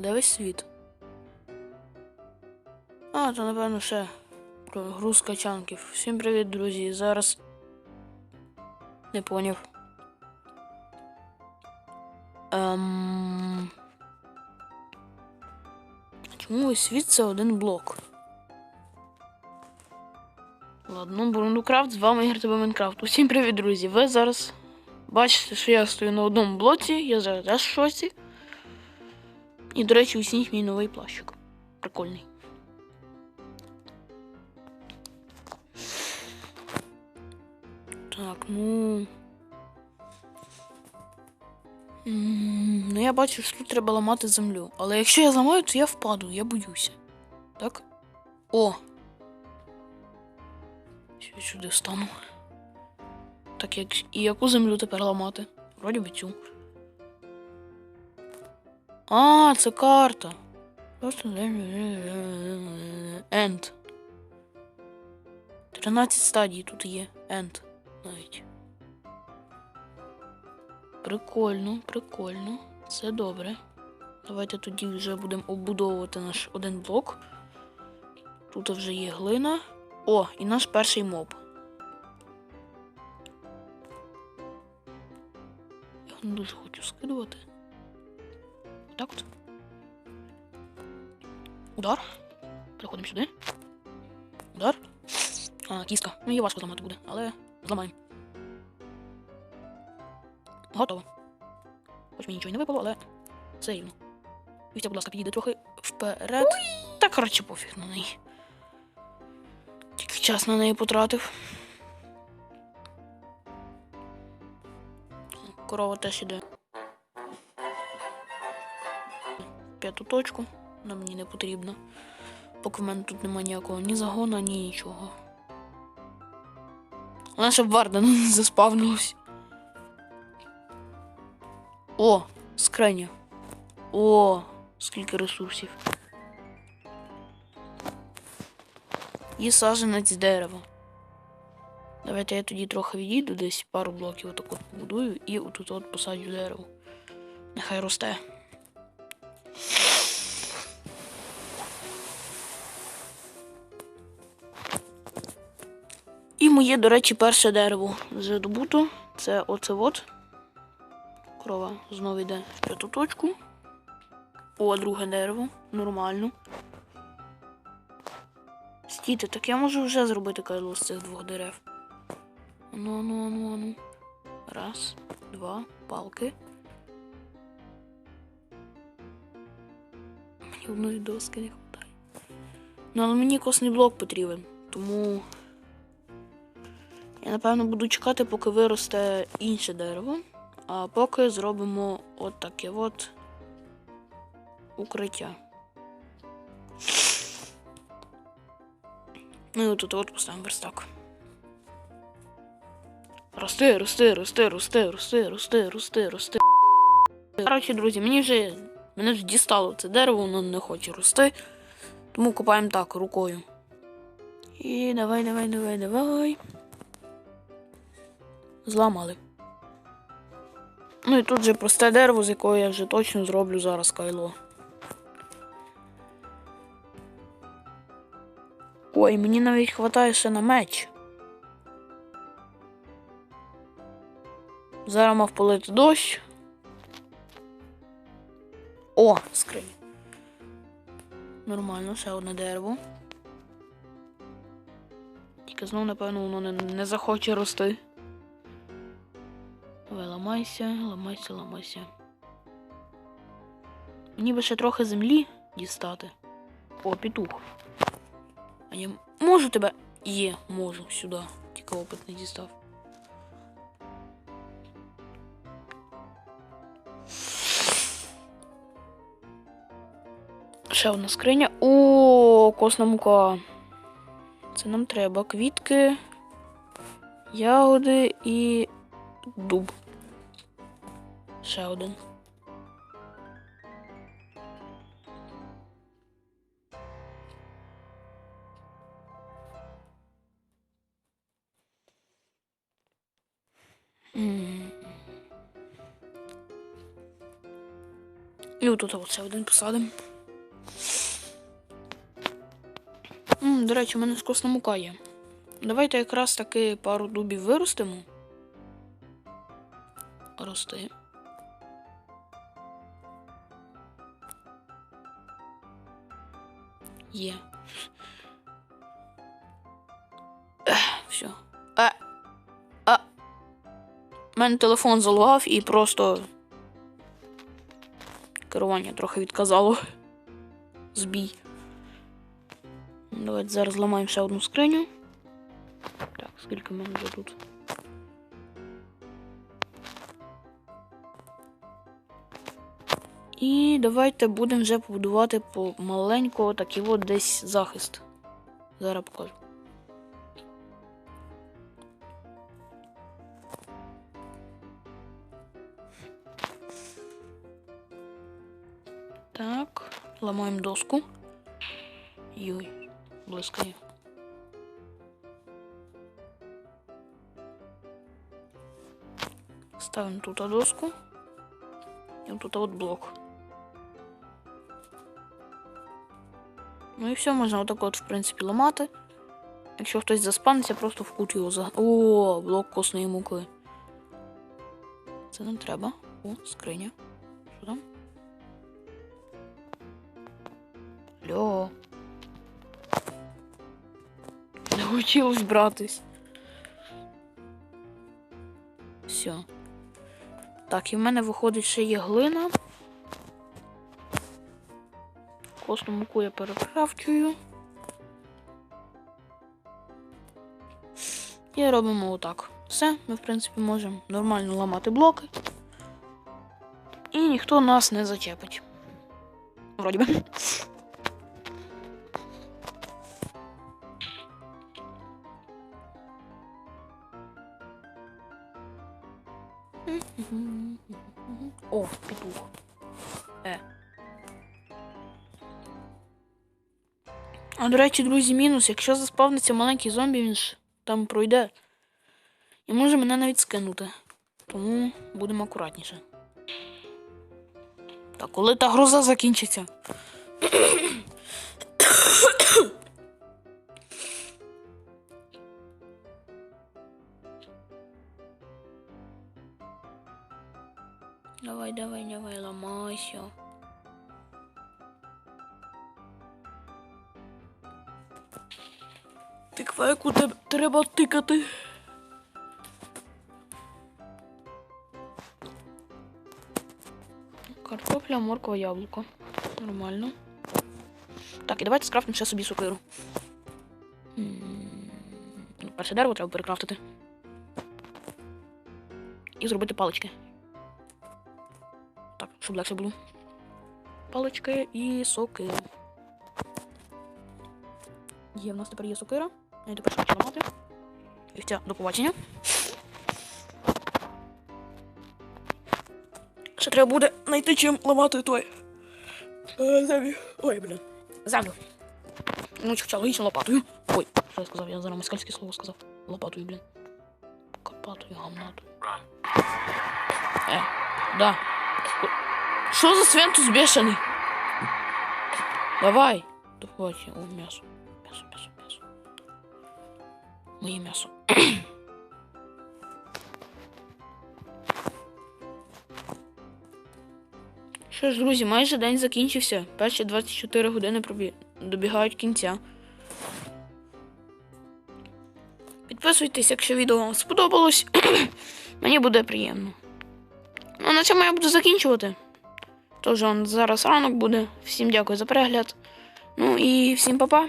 А де весь світ? А, то напевно ще про груз качанків. Всім привіт, друзі. Зараз. Не поняв. Ем... Чому весь світ це один блок? Ладно, Бурундукрафт, з вами Ігор тебе Майнкрафт. Усім привіт, друзі! Ви зараз бачите, що я стою на одному блоці, я зараз в шоці. І, до речі, оцініть мій новий плащик. Прикольний. Так, ну. Ну, я бачу, що тут треба ламати землю. Але якщо я зламаю, то я впаду, я боюся. Так? О! Що сюди встану. Так, як... і яку землю тепер ламати? Вроді би цю. А, це карта. Просто End. 13 стадій тут є. End. Навіть. Прикольно, прикольно. Це добре. Давайте тоді вже будемо обудовувати наш один блок. Тут вже є глина. О, і наш перший моб. Я не дуже хочу скидувати. Так от. Удар. Переходимо сюди. Удар. А, кіска. Ну, її важко зламати буде, але зламаємо. Готово. Хоч мені нічого не випало, але все рівно. Вітя, будь ласка, підійди трохи вперед. Так, коротше, пофіг на неї. Тільки час на неї потратив. Корова теж іде. П'яту точку. Вона мені не потрібна. Поки в мене тут немає ніякого ні загона, ні нічого. Вона ще Варда не заспавнилась. О, скриня. О, скільки ресурсів. І саженець дерева. Давайте я тоді трохи відійду, десь пару блоків отак от побудую і отут от посаджу дерево. Нехай росте. І моє, до речі, перше дерево вже добуто. Це оце от. Корова знову йде в п'яту точку. О, друге дерево. Нормально. Стійте, так я можу вже зробити кайло з цих двох дерев. Ану, ану, ану, ану. Раз, два, палки. Одної доски не вистачає. Ну, але мені косний блок потрібен, тому я напевно буду чекати, поки виросте інше дерево. А поки зробимо от от укриття. Ну і отут от поставимо верстак. Рости, рости, рости, рости, рости, рости, рости, рости. Коротше, друзі, мені вже мене вже дістало це дерево, воно не хоче рости. Тому копаємо так рукою. І давай, давай, давай, давай. Зламали. Ну і тут же просте дерево, з якого я вже точно зроблю зараз кайло. Ой, мені навіть хватає ще на меч. Зараз мав полити дощ. О, скриня. Нормально, ще одне дерево. Тільки знову, напевно, воно не, не захоче рости. Давай, ламайся, ламайся, ламайся. Мені би ще трохи землі дістати. О, петух. А я можу тебе? Є, можу сюди. Тільки опит не дістав. Ще одна скриня. О, косна мука. Це нам треба. Квітки, ягоди і дуб. Ще один. І отут оце один посадимо. До речі, у мене скосна мука є. Давайте якраз таки пару дубів виростимо. Рости. Є. Все. А. А. У мене телефон залагав і просто. Керування трохи відказало. Збій. Давайте зараз зламаємо одну скриню. Так, скільки в мене вже тут? І давайте будемо вже побудувати по маленького такий от десь захист. Зараз покажу. Так, ламаємо доску. Йой, блискає. Ставимо тут доску. І тут от блок. Ну і все, можна отак от, в принципі, ламати. Якщо хтось заспаниться, просто в кут його за. О, блок косної муки. Це нам треба. О, скриня. Що там? Алло. Хотілось братись. Все. Так, і в мене виходить ще є глина. Косну муку я перекрафчую. І робимо отак. Все, ми, в принципі, можемо нормально ламати блоки. І ніхто нас не зачепить. Вроді би. О, петух. Е. А до речі, друзі, мінус, якщо заспавниться маленький зомбі, він ж там пройде. І може мене навіть скинути. Тому будемо акуратніше. Так, коли та гроза закінчиться? Давай, давай, давай, ламайся. Тиква, яку тебе треба тикати. Картопля, морква, яблуко. Нормально. Так, і давайте скрафтимо ще собі сокиру. Перше дерево треба перекрафтити. І зробити палички. Щоб легше було. Палички і сокира. Є, в нас тепер є сокира. Я тепер хочу ламати. І все, до побачення. Ще треба буде знайти чим ламати той. е, Землю. Ой, блін. Землю. Ну, хоча логічно лопатою. Ой, що я сказав? Я зараз москальське слово сказав. Лопатою, блін. Копатою, гамнатою. Е, да. Що за свинтус бешений? Давай. До. О, м'ясо. М'ясо, м'ясо, м'ясо. Моє м'ясо. Що ж, друзі, майже день закінчився. Перші 24 години пробі... добігають кінця. Підписуйтесь, якщо відео вам сподобалось. Мені буде приємно. Ну, на цьому я буду закінчувати. Тож зараз ранок буде. Всім дякую за перегляд. Ну і всім па-па.